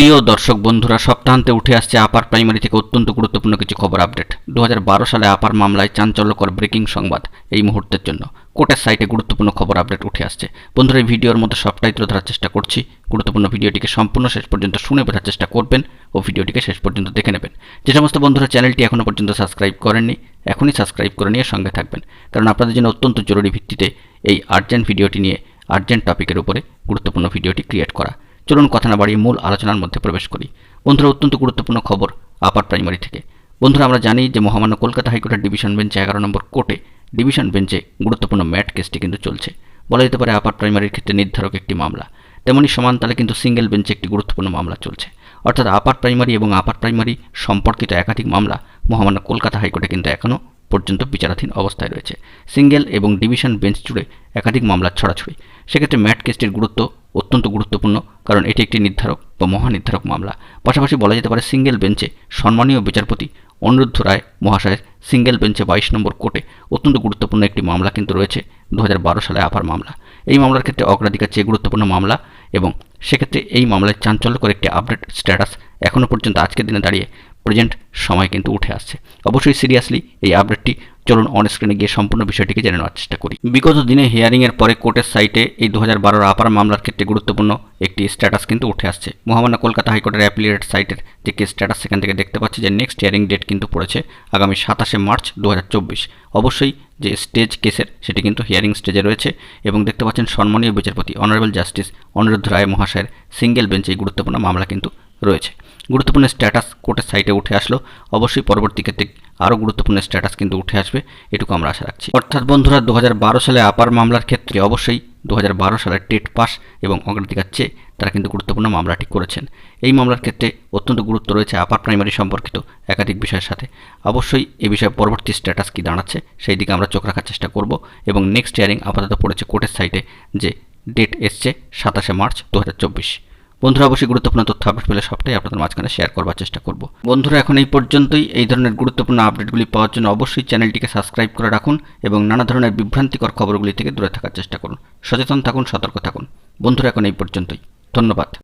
প্রিয় দর্শক বন্ধুরা, সপ্তাহান্তে উঠে আসছে আপার প্রাইমারি থেকে অত্যন্ত গুরুত্বপূর্ণ কিছু খবর আপডেট। দু হাজার বারো সালে আপার মামলায় চাঞ্চল্যকর ব্রেকিং সংবাদ এই মুহূর্তের জন্য। কোর্টের সাইটে গুরুত্বপূর্ণ খবর আপডেট উঠে আসছে। বন্ধুরা, এই ভিডিওর মধ্যে সবটাই তুলে ধরার চেষ্টা করছি। গুরুত্বপূর্ণ ভিডিওটিকে সম্পূর্ণ শেষ পর্যন্ত শুনে বোঝার চেষ্টা করবেন ও ভিডিওটিকে শেষ পর্যন্ত দেখে নেবেন। যে সমস্ত বন্ধুরা চ্যানেলটি এখনও পর্যন্ত সাবস্ক্রাইব করেননি, এখনই সাবস্ক্রাইব করে নিয়ে সঙ্গে থাকবেন। কারণ আপনাদের জন্য অত্যন্ত জরুরি ভিত্তিতে এই আর্জেন্ট ভিডিওটি নিয়ে আর্জেন্ট টপিকের উপরে গুরুত্বপূর্ণ ভিডিওটি ক্রিয়েট করা। চলুন কথা না বাড়িয়ে মূল আলোচনার মধ্যে প্রবেশ করি। বন্ধুরা, অত্যন্ত গুরুত্বপূর্ণ খবর আপার প্রাইমারি থেকে। বন্ধুরা, আমরা জানি যে মহামান্য কলকাতা হাইকোর্টের ডিভিশন বেঞ্চে এগারো নম্বর কোর্টে ডিভিশন বেঞ্চে গুরুত্বপূর্ণ ম্যাট কেসটি কিন্তু চলছে। বলা যেতে পারে আপার প্রাইমারির ক্ষেত্রে নির্ধারক একটি মামলা। তেমনই সমানতালে কিন্তু সিঙ্গেল বেঞ্চে একটি গুরুত্বপূর্ণ মামলা চলছে। অর্থাৎ আপার প্রাইমারি এবং আপার প্রাইমারি সম্পর্কিত একাধিক মামলা মহামান্য কলকাতা হাইকোর্টে কিন্তু এখনও পর্যন্ত বিচারাধীন অবস্থায় রয়েছে। সিঙ্গেল এবং ডিভিশন বেঞ্চ জুড়ে একাধিক মামলার ছড়াছড়ি। সেক্ষেত্রে ম্যাট কেসটির গুরুত্ব অত্যন্ত গুরুত্বপূর্ণ, কারণ এটি একটি নির্ধারক বা মহানির্ধারক মামলা। পাশাপাশি বলা যেতে পারে সিঙ্গেল বেঞ্চে সম্মানীয় বিচারপতি অনিরুদ্ধ রায় মহাশয়ের সিঙ্গেল বেঞ্চে বাইশ নম্বর কোর্টে অত্যন্ত গুরুত্বপূর্ণ একটি মামলা কিন্তু রয়েছে দু হাজার বারো সালে আপার মামলা। এই মামলার ক্ষেত্রে অগ্রাধিকার চেয়ে গুরুত্বপূর্ণ মামলা এবং সেক্ষেত্রে এই মামলায় চাঞ্চল্যকর একটি আপডেট স্ট্যাটাস এখনও পর্যন্ত আজকের দিনে দাঁড়িয়ে প্রেজেন্ট সময় কিন্তু উঠে আসছে। অবশ্যই সিরিয়াসলি এই আপডেটটি চলুন অন স্ক্রিনে গিয়ে সম্পূর্ণ বিষয়টিকে জেনে নেওয়ার চেষ্টা করি। বিগত দিনে হিয়ারিংয়ের পরে কোর্টের সাইটে এই দু হাজার আপার মামলার ক্ষেত্রে গুরুত্বপূর্ণ একটি স্ট্যাটাস কিন্তু উঠে আসছে। মহামান্য কলকাতা হাইকোর্টের অ্যাপিলিয়েট সাইটের যে কেস স্ট্যাটাস সেখান থেকে দেখতে পাচ্ছি যে নেক্সট হিয়ারিং ডেট কিন্তু পড়েছে আগামী সাতাশে মার্চ দু হাজার চব্বিশ। অবশ্যই যে স্টেজ কেসের সেটি কিন্তু হিয়ারিং স্টেজে রয়েছে এবং দেখতে পাচ্ছেন সম্মানীয় বিচারপতি অনারেবল জাস্টিস অনিরুদ্ধ রায় মহাশয়ের সিঙ্গেল বেঞ্চে এই গুরুত্বপূর্ণ মামলা কিন্তু রয়েছে। গুরুত্বপূর্ণ স্ট্যাটাস কোর্টের সাইটে উঠে আসলো। অবশ্যই পরবর্তী ক্ষেত্রে আরও গুরুত্বপূর্ণ স্ট্যাটাস কিন্তু উঠে আসবে, এটুকু আমরা আশা রাখছি। অর্থাৎ বন্ধুরা দু হাজার বারো সালে আপার মামলার ক্ষেত্রে অবশ্যই দু সালের টেট পাস এবং অগ্রাধিকার চেয়ে তারা কিন্তু গুরুত্বপূর্ণ মামলাটি করেছেন। এই মামলার ক্ষেত্রে অত্যন্ত গুরুত্ব রয়েছে আপার প্রাইমারি সম্পর্কিত একাধিক বিষয়ের সাথে। অবশ্যই এ বিষয়ে পরবর্তী স্ট্যাটাস কি দাঁড়াচ্ছে, সেই দিকে আমরা চোখ রাখার চেষ্টা করব এবং নেক্সট হিয়ারিং আপাতত পড়েছে কোর্টের সাইটে যে ডেট এসছে সাতাশে মার্চ দু হাজার চব্বিশ। বন্ধুরা, অবশ্যই গুরুত্বপূর্ণ তথ্য আপডেট পেলে সবটাই আপনাদের মাঝখানে শেয়ার করবার চেষ্টা করব। বন্ধুরা, এখন এই পর্যন্তই। এই ধরনের গুরুত্বপূর্ণ আপডেটগুলি পাওয়ার জন্য অবশ্যই চ্যানেলটিকে সাবস্ক্রাইব করে রাখুন এবং নানা ধরনের বিভ্রান্তিকর খবরগুলি থেকে দূরে থাকার চেষ্টা করুন। সচেতন থাকুন, সতর্ক থাকুন। বন্ধুরা, এখন এই পর্যন্তই। ধন্যবাদ।